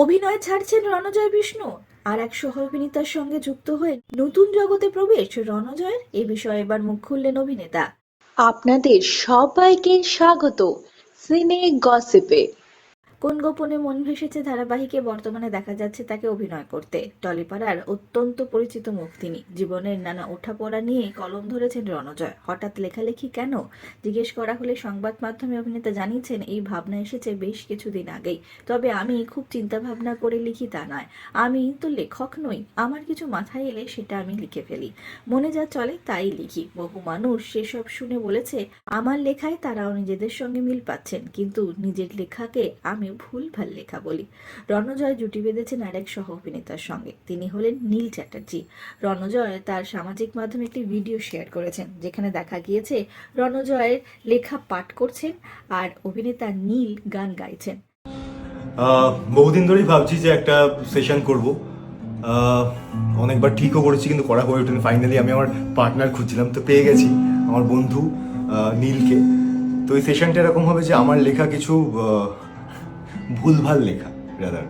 অভিনয় ছাড়ছেন রণজয় বিষ্ণু আর এক সহ অভিনেতার সঙ্গে যুক্ত হয়ে নতুন জগতে প্রবেশ রণজয়ের, এ বিষয়ে এবার মুখ খুললেন অভিনেতা। আপনাদের সবাইকে স্বাগত। সিনে গসিপে। কোন গোপনে মন ভেসেছে ধারাবাহিকে বর্তমানে দেখা যাচ্ছে তাকে অভিনয় করতে। টলিপাড়ার অত্যন্ত পরিচিত মুখ তিনি। জীবনের নানা ওঠাপড়া নিয়ে কলম ধরেছেন রণজয়। হঠাৎ লেখালেখি কেন? জিজ্ঞেস করা হলে সংবাদ মাধ্যমে অভিনেতা জানিয়েছেন, এই ভাবনা এসেছে বেশ কিছুদিন আগেই। তবে আমি খুব চিন্তা ভাবনা করে লিখি তা নয়। আমি তো লেখক নই। আমার কিছু মাথায় এলে সেটা আমি লিখে ফেলি। মনে যা চলে তাই লিখি। বহু মানুষ সেসব শুনে বলেছে, আমার লেখায় তারাও নিজেদের সঙ্গে মিল পাচ্ছেন। কিন্তু নিজের লেখাকে আমি ভুল ভালো লেখা বলি। রণজয় জুটি বেঁধেছেন আরেক সহ অভিনেতার সঙ্গে। তিনি হলেন নীল চ্যাটার্জি। রণজয় তার সামাজিক মাধ্যমে একটি ভিডিও শেয়ার করেছেন, যেখানে দেখা গিয়েছে রণজয়ের লেখা পাঠ করছেন আর অভিনেতা নীল গান গাইছেন। বহুদিন ধরেই ভাবছি যে একটা সেশন করব। অনেকবার ঠিকও করেছি, কিন্তু করা হয়ে ওঠেনি। ফাইনালি আমি আমার পার্টনার খুঁজছিলাম, তো পেয়ে গেছি আমার বন্ধু নীলকে। তো এই সেশনটা এরকম হবে যে আমার লেখা কিছু ভুলভাল লেখা রাদার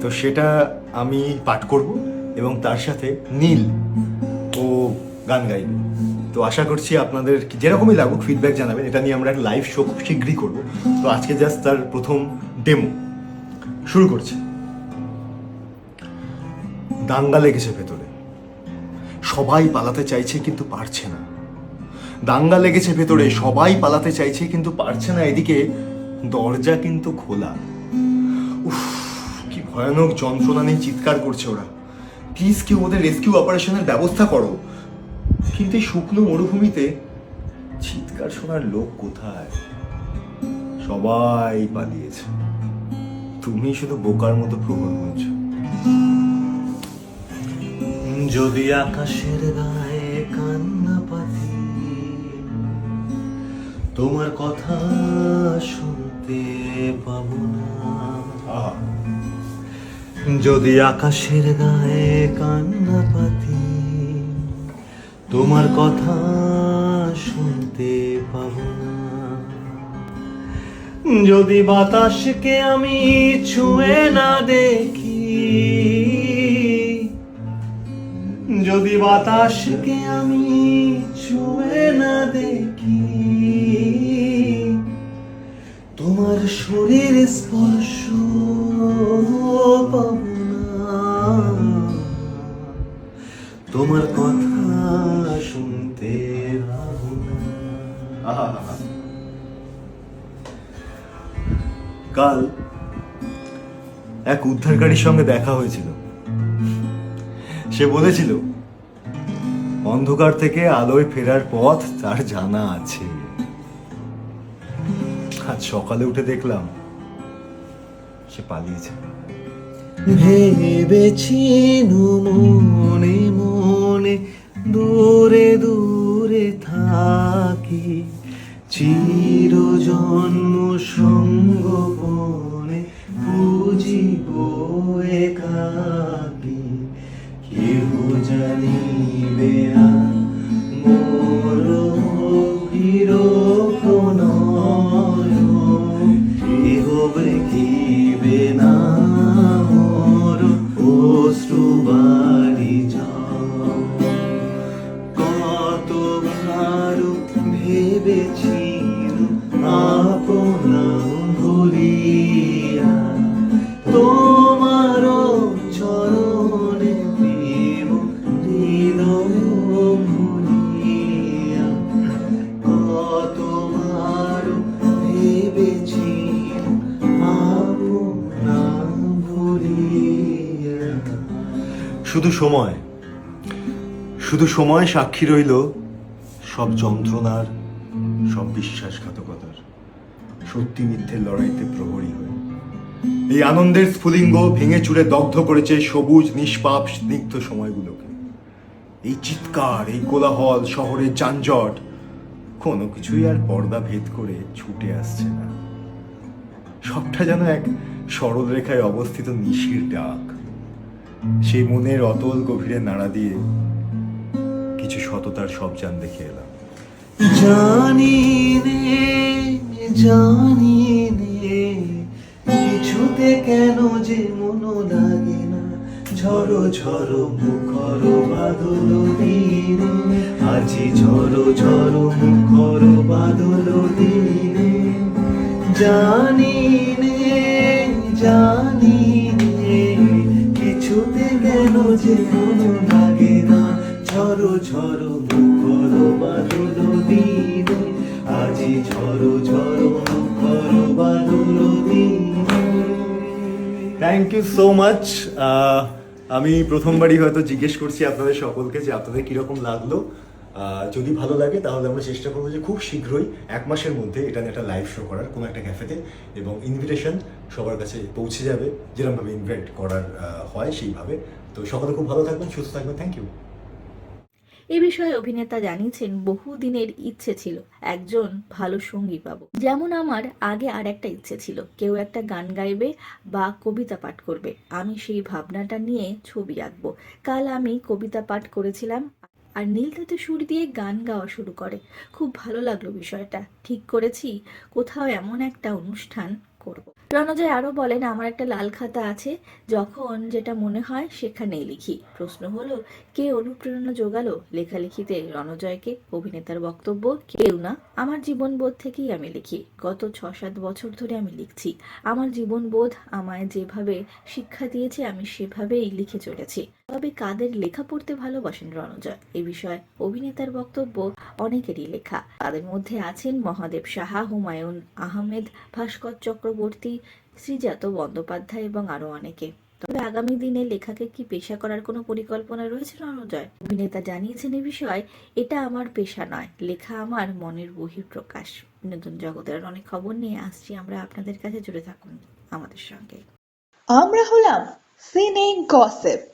তো সেটা আমি পাঠ করব এবং তার সাথে নীল ও গান গাইবে। তো আশা করছি আপনাদের যেরকমই লাগুক ফিডব্যাক জানাবেন, এটা নিয়ে আমরা একটা লাইভ শো খুব শীঘ্রই করব। তো আজকে জাস্ট তার প্রথম ডেমো শুরু করছে। দাঙ্গা লেগেছে ভেতরে। সবাই পালাতে চাইছে কিন্তু পারছে না। দাঙ্গা লেগেছে ভেতরে, সবাই পালাতে চাইছে কিন্তু পারছে না। এদিকে দরজা কিন্তু খোলা। ভয়ানক যন্ত্রণা নিয়ে চিৎকার করছে ওরা। প্লিজ কেউ ওদের রেস্কিউ অপারেশনের ব্যবস্থা করো। কিন্তু এই শুকনো মরুভূমিতে চিৎকার শোনার লোক কোথায়? সবাই পালিয়েছে। তুমি শুধু বোকার মতো প্রবণ গুনছো যদি আকাশের গায়ে কান্না পাতি, তোমার কথা শুনতে পাবো না। যদি আকাশের গায়ে কান্না পাতি, তোমার কথা শুনতে পাব না। যদি বাতাসকে আমি ছুঁয়ে না দেখি, যদি বাতাসকে আমি ছুঁয়ে না দেখি, তোমার শরীর স্পর্শ আহা কাল এক উদ্ধারকারীর সঙ্গে দেখা হয়েছিল। সে বলেছিল, অন্ধকার থেকে আলোয় ফেরার পথ তার জানা আছে। আজ সকালে উঠে দেখলাম, সে পালিয়েছে। ভেবেছি মনে মনে দূরে দূরে থাকি। চির জন্ম সঙ্গপনে বুঝিব একাকি। কেউ জানিবে না শুধু সময়। শুধু সময় সাক্ষী রইল সব যন্ত্রণার, সব বিশ্বাসঘাতকতার। সত্যি মিথ্যের লড়াইতে প্রহরী হয়ে। এই আনন্দের স্ফুলিঙ্গ ভেঙে চুরে দগ্ধ করেছে সবুজ, নিষ্পাপ, স্নিগ্ধ সময়গুলোকে। এই চিৎকার, এই কোলাহল, শহরের যানজট, কোনো কিছুই আর পর্দা ভেদ করে ছুটে আসছে না। সবটা যেন এক সরল রেখায় অবস্থিত নিশির ডাক। সেই মনের অতল গভীরে নাড়া দিয়ে কিছু সততার সব জান দেখে এলাম। জানি নে জানি নে কিছুতে কেন যে মনো লাগে না। ঝড়ো ঝড়ো মুখর বাদল দিনে, আজি ঝড়ো ঝড়ো মুখর বাদল দিনে। জানি থ্যাংক ইউ সো মাচ আমি প্রথমবারই হয়তো জিজ্ঞেস করছি আপনাদের সকলকে যে আপনাদের কীরকম লাগল। যদি ভালো লাগে, তাহলে আমরা চেষ্টা করব যে খুব শীঘ্রই এক মাসের মধ্যে এটা নিয়ে একটা লাইভ শো করার, কোনো একটা ক্যাফেতে এবং ইনভিটেশন সবার কাছে পৌঁছে যাবে, যেরকমভাবে ইনভাইট করার হয় সেইভাবে। তো সকলে খুব ভালো থাকবেন, সুস্থ থাকবেন। থ্যাংক ইউ এ বিষয়ে অভিনেতা জানিয়েছেন, বহুদিনের ইচ্ছে ছিল একজন ভালো সঙ্গী পাবো। যেমন আমার আগে আর একটা ইচ্ছে ছিল, কেউ একটা গান গাইবে বা কবিতা পাঠ করবে। আমি সেই ভাবনাটা নিয়ে ছবি আঁকবো। কাল আমি কবিতা পাঠ করেছিলাম আর নীল তাতে সুর দিয়ে গান গাওয়া শুরু করে। খুব ভালো লাগল বিষয়টা। ঠিক করেছি, কোথাও এমন একটা অনুষ্ঠান করব। রণজয় আরও বলেন, আমার একটা লাল খাতা আছে, যখন যেটা মনে হয় সেখানেই লিখি। প্রশ্ন হলো, কে অনুপ্রেরণা জোগালো লেখালেখিতে? রণজয়কে? অভিনেতার বক্তব্য? কেউ না? আমার জীবনবোধ থেকেই আমি লিখি। গত ছ সাত বছর ধরে আমি লিখছি। আমার জীবনবোধ আমায় যেভাবে শিক্ষা দিয়েছে, আমি সেভাবেই লিখে চলেছি। তবে কাদের লেখা পড়তে ভালোবাসেন রণজয়? এ বিষয়ে অভিনেতার বক্তব্য অনেকেরই লেখা। তাদের মধ্যে আছেন মহাদেব সাহা, হুমায়ুন আহমেদ, ভাস্কর চক্রবর্তী শ্রীজাত বন্দ্যোপাধ্যায় এবং আরও অনেকে। তবে আগামী দিনে লেখাকে কি পেশা করার কোনো পরিকল্পনা রয়েছে রণজয়? অভিনেতা জানিয়েছেন এ বিষয়ে, এটা আমার পেশা নয়। লেখা আমার মনের বহিঃপ্রকাশ। বিনোদন জগতের অনেক খবর নিয়ে আসছি আমরা। আপনাদের কাছে জুড়ে থাকুন আমাদের সঙ্গে। আমরা হলাম সিনে গসিপ।